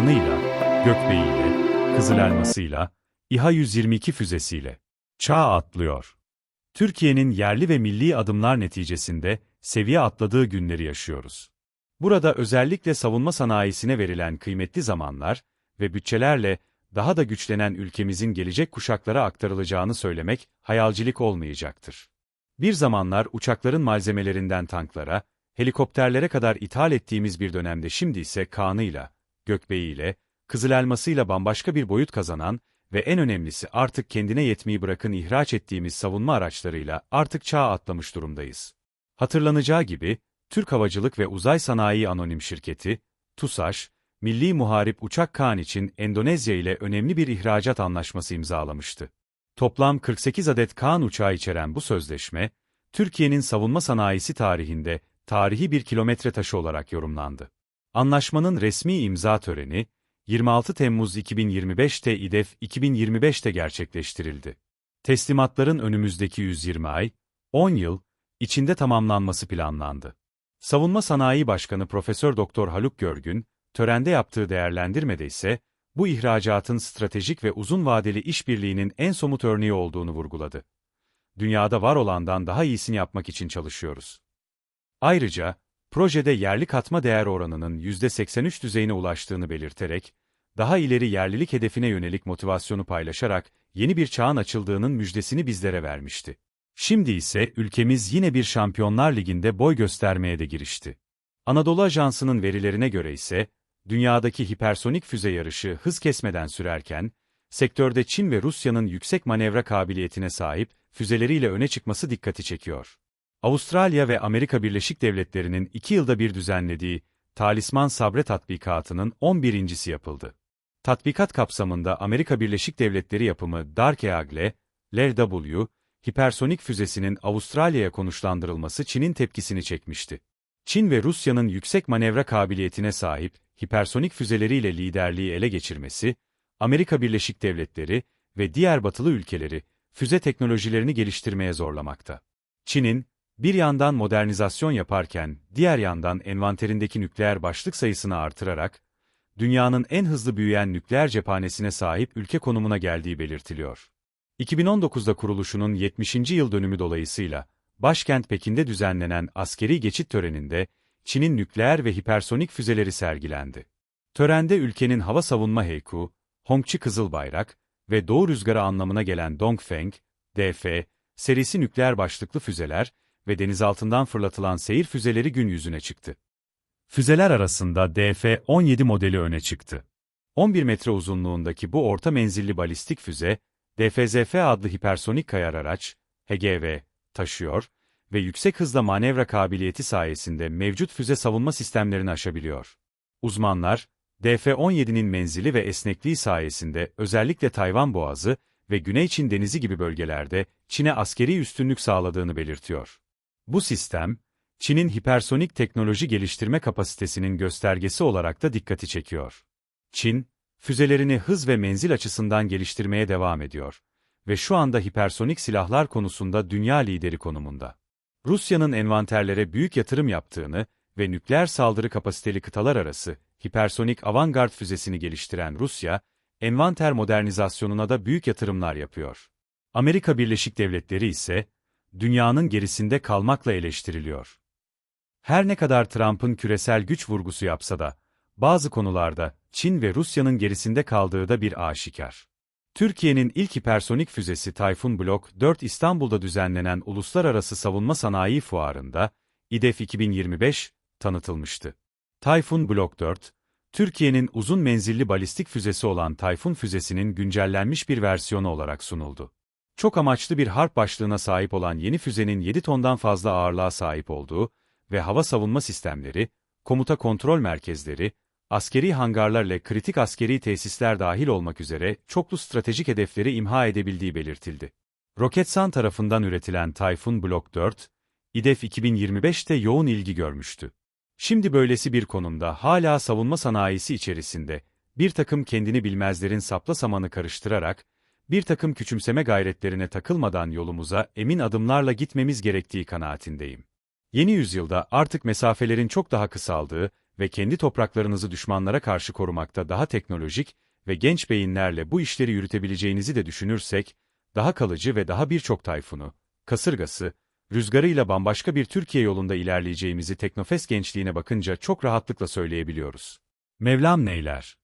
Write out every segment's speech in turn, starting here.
Kaan'ıyla, Gökbey'iyle, Kızılelmas'ıyla, İHA 122 füzesiyle çağ atlıyor. Türkiye'nin yerli ve milli adımlar neticesinde seviye atladığı günleri yaşıyoruz. Burada özellikle savunma sanayisine verilen kıymetli zamanlar ve bütçelerle daha da güçlenen ülkemizin gelecek kuşaklara aktarılacağını söylemek hayalcilik olmayacaktır. Bir zamanlar uçakların malzemelerinden tanklara, helikopterlere kadar ithal ettiğimiz bir dönemde şimdi ise Kaan'ıyla, Gökbey'iyle, Kızılelmas'ıyla bambaşka bir boyut kazanan ve en önemlisi artık kendine yetmeyi bırakın ihraç ettiğimiz savunma araçlarıyla artık çağ atlamış durumdayız. Hatırlanacağı gibi, Türk Havacılık ve Uzay Sanayi Anonim Şirketi, TUSAŞ, Milli Muharip Uçak Kaan için Endonezya ile önemli bir ihracat anlaşması imzalamıştı. Toplam 48 adet Kaan uçağı içeren bu sözleşme, Türkiye'nin savunma sanayisi tarihinde tarihi bir kilometre taşı olarak yorumlandı. Anlaşmanın resmi imza töreni, 26 Temmuz 2025'te İDEF 2025'te gerçekleştirildi. Teslimatların önümüzdeki 120 ay, 10 yıl, içinde tamamlanması planlandı. Savunma Sanayi Başkanı Profesör Doktor Haluk Görgün, törende yaptığı değerlendirmede ise, bu ihracatın stratejik ve uzun vadeli işbirliğinin en somut örneği olduğunu vurguladı. Dünyada var olandan daha iyisini yapmak için çalışıyoruz. Ayrıca, projede yerli katma değer oranının %83 düzeyine ulaştığını belirterek, daha ileri yerlilik hedefine yönelik motivasyonu paylaşarak yeni bir çağın açıldığının müjdesini bizlere vermişti. Şimdi ise ülkemiz yine bir Şampiyonlar Ligi'nde boy göstermeye de girişti. Anadolu Ajansı'nın verilerine göre ise, dünyadaki hipersonik füze yarışı hız kesmeden sürerken, sektörde Çin ve Rusya'nın yüksek manevra kabiliyetine sahip füzeleriyle öne çıkması dikkati çekiyor. Avustralya ve Amerika Birleşik Devletleri'nin iki yılda bir düzenlediği Talisman Sabre tatbikatının 11.si yapıldı. Tatbikat kapsamında Amerika Birleşik Devletleri yapımı Dark Eagle, LRW, hipersonik füzesinin Avustralya'ya konuşlandırılması Çin'in tepkisini çekmişti. Çin ve Rusya'nın yüksek manevra kabiliyetine sahip hipersonik füzeleriyle liderliği ele geçirmesi, Amerika Birleşik Devletleri ve diğer batılı ülkeleri füze teknolojilerini geliştirmeye zorlamakta. Çin'in, bir yandan modernizasyon yaparken, diğer yandan envanterindeki nükleer başlık sayısını artırarak, dünyanın en hızlı büyüyen nükleer cephanesine sahip ülke konumuna geldiği belirtiliyor. 2019'da kuruluşunun 70. yıl dönümü dolayısıyla, başkent Pekin'de düzenlenen askeri geçit töreninde, Çin'in nükleer ve hipersonik füzeleri sergilendi. Törende ülkenin hava savunma heyku, Hongqi Kızılbayrak ve Doğu Rüzgarı anlamına gelen Dongfeng, DF, serisi nükleer başlıklı füzeler ve denizaltından fırlatılan seyir füzeleri gün yüzüne çıktı. Füzeler arasında DF-17 modeli öne çıktı. 11 metre uzunluğundaki bu orta menzilli balistik füze, DFZF adlı hipersonik kayar araç, HGV, taşıyor ve yüksek hızla manevra kabiliyeti sayesinde mevcut füze savunma sistemlerini aşabiliyor. Uzmanlar, DF-17'nin menzili ve esnekliği sayesinde özellikle Tayvan Boğazı ve Güney Çin Denizi gibi bölgelerde Çin'e askeri üstünlük sağladığını belirtiyor. Bu sistem, Çin'in hipersonik teknoloji geliştirme kapasitesinin göstergesi olarak da dikkati çekiyor. Çin, füzelerini hız ve menzil açısından geliştirmeye devam ediyor ve şu anda hipersonik silahlar konusunda dünya lideri konumunda. Rusya'nın envanterlere büyük yatırım yaptığını ve nükleer saldırı kapasiteli kıtalar arası hipersonik avantgard füzesini geliştiren Rusya, envanter modernizasyonuna da büyük yatırımlar yapıyor. Amerika Birleşik Devletleri ise, dünyanın gerisinde kalmakla eleştiriliyor. Her ne kadar Trump'ın küresel güç vurgusu yapsa da, bazı konularda Çin ve Rusya'nın gerisinde kaldığı da bir aşikar. Türkiye'nin ilk hipersonik füzesi Tayfun Blok 4 İstanbul'da düzenlenen Uluslararası Savunma Sanayi Fuarı'nda, İDEF 2025, tanıtılmıştı. Tayfun Blok 4, Türkiye'nin uzun menzilli balistik füzesi olan Tayfun füzesinin güncellenmiş bir versiyonu olarak sunuldu. Çok amaçlı bir harp başlığına sahip olan yeni füzenin 7 tondan fazla ağırlığa sahip olduğu ve hava savunma sistemleri, komuta kontrol merkezleri, askeri hangarlar ile kritik askeri tesisler dahil olmak üzere çoklu stratejik hedefleri imha edebildiği belirtildi. Roketsan tarafından üretilen Tayfun Block 4, İDEF 2025'te yoğun ilgi görmüştü. Şimdi böylesi bir konumda hala savunma sanayisi içerisinde, bir takım kendini bilmezlerin sapla samanı karıştırarak, bir takım küçümseme gayretlerine takılmadan yolumuza emin adımlarla gitmemiz gerektiği kanaatindeyim. Yeni yüzyılda artık mesafelerin çok daha kısaldığı ve kendi topraklarınızı düşmanlara karşı korumakta daha teknolojik ve genç beyinlerle bu işleri yürütebileceğinizi de düşünürsek, daha kalıcı ve daha birçok tayfunu, kasırgası, rüzgarıyla bambaşka bir Türkiye yolunda ilerleyeceğimizi Teknofest gençliğine bakınca çok rahatlıkla söyleyebiliyoruz. Mevlam neyler?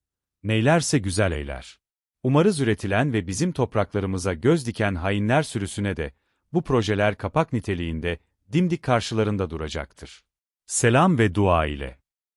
Neylerse güzel eyler. Umarız üretilen ve bizim topraklarımıza göz diken hainler sürüsüne de, bu projeler kapak niteliğinde, dimdik karşılarında duracaktır. Selam ve dua ile.